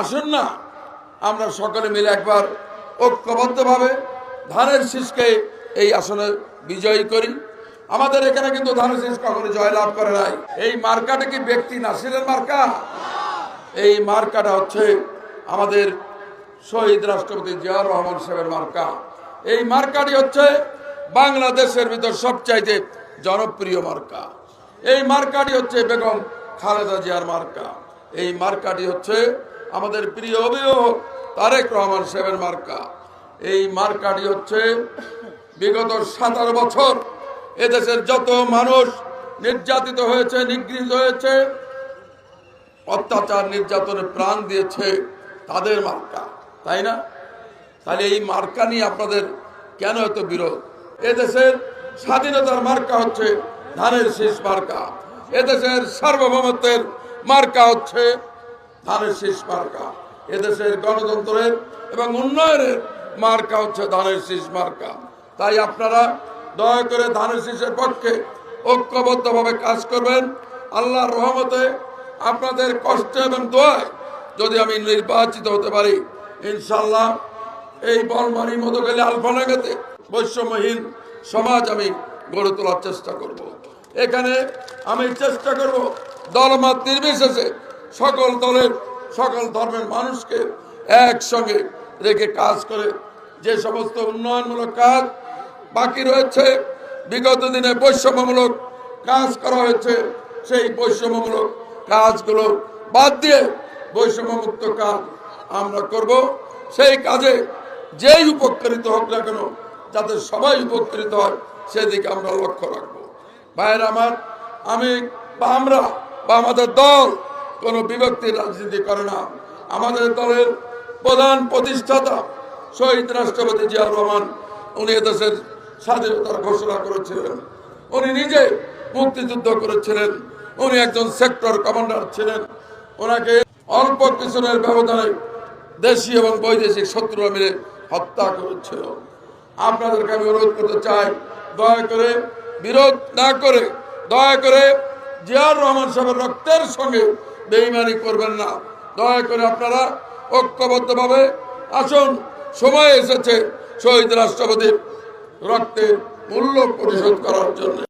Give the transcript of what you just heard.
আসুন না, আমরা সকলে মিলে একবার ঐক্যবদ্ধভাবে ধানের শীষকে এই আসনে বিজয়ী করি। আমাদের এখানে কিন্তু ধানের শীষ কখনো জয়লাভ করে নাই। এই মার্কাটা কি ব্যক্তি নাসিরের মার্কা? এই মার্কাটা হচ্ছে আমাদের শহীদ রাষ্ট্রপতি জিয়াউর রহমান সাহেবের মার্কা। এই মার্কাটি হচ্ছে বাংলাদেশের ভিতর সবচাইতে জনপ্রিয় মার্কা। এই মার্কাটি হচ্ছে বেগম খালেদা জিয়ার মার্কা। এই মার্কাটি হচ্ছে আমাদের প্রিয় অভিভাবক তারেক রহমান সাহেবের মার্কা। এই মার্কাটি হচ্ছে বিগত সাতারো বছর এদেশের যত মানুষ নির্যাতিত হয়েছে, নিগৃহীত হয়েছে, অত্যাচার নির্যাতনে প্রাণ দিয়েছে, তাদের মার্কা, তাই না? তাহলে এই মার্কা নিয়ে আপনাদের কেন এত বিরোধ? এদেশের স্বাধীনতার মার্কা হচ্ছে ধানের শীষ মার্কা। এদেশের সার্বভৌমত্বের মার্কা হচ্ছে ধানের শীষ মার্কা। এদেশের গণতন্ত্রের এবং উন্নয়নের মার্কা হচ্ছে ধানের শীষ মার্কা। তাই আপনারা দয়া করে ধানের শীষের পক্ষে ঐক্যবদ্ধভাবে কাজ করবেন। আল্লাহর রহমতে আপনাদের কষ্ট এবং দোয়ায় যদি আমি নির্বাচিত হতে পারি ইনশাল্লাহ এই বলমারি মধুখালী আলফানাগাতে বৈষম্যহীন সমাজ আমি গড়ে তোলার চেষ্টা করব। এখানে আমি চেষ্টা করব দলমত নির্বিশেষে সকল দলের, সকল ধর্মের মানুষকে একসঙ্গে রেখে কাজ করে যে সমস্ত উন্নয়নমূলক কাজ বাকি রয়েছে, বিগত দিনে বৈষম্যমূলক কাজ করা হয়েছে, সেই বৈষম্যমূলক কাজগুলো বাদ দিয়ে বৈষম্যমুক্ত কাজ আমরা করব। সেই কাজে যেই উপকৃত হোক না কেন, যাতে সবাই উপকৃত হয়, সেদিকে আমরা লক্ষ্য রাখব। ভাইয়ের আমার, আমি বা আমরা বা আমাদের দল কোনো বিভক্তির রাজনীতি করে না। আমাদের দলের প্রধান প্রতিষ্ঠাতা শহীদ রাষ্ট্রপতি জিয়াউর রহমান, উনি এদেশের স্বাধীনতার ঘোষণা করেছিলেন। উনি নিজে মুক্তিযুদ্ধ করেছিলেন। উনি একজন সেক্টর কমান্ডার ছিলেন। ওনাকে অল্প কিছুনের ব্যবধানে দেশি এবং বৈদেশিক শত্রুরা মিলে হত্যা করেছিল। আপনাদেরকে আমি অনুরোধ করতে চাই, দয়া করে বিরোধ না করে, দয়া করে জিয়াউর রহমান সাহেবের রক্তের সঙ্গে বেইমানি করবেন না। দয়া করে আপনারা ঐক্যবদ্ধভাবে আসুন। সময় এসেছে শহীদ রাষ্ট্রপতির রক্তের মূল্য পরিশোধ করার জন্য।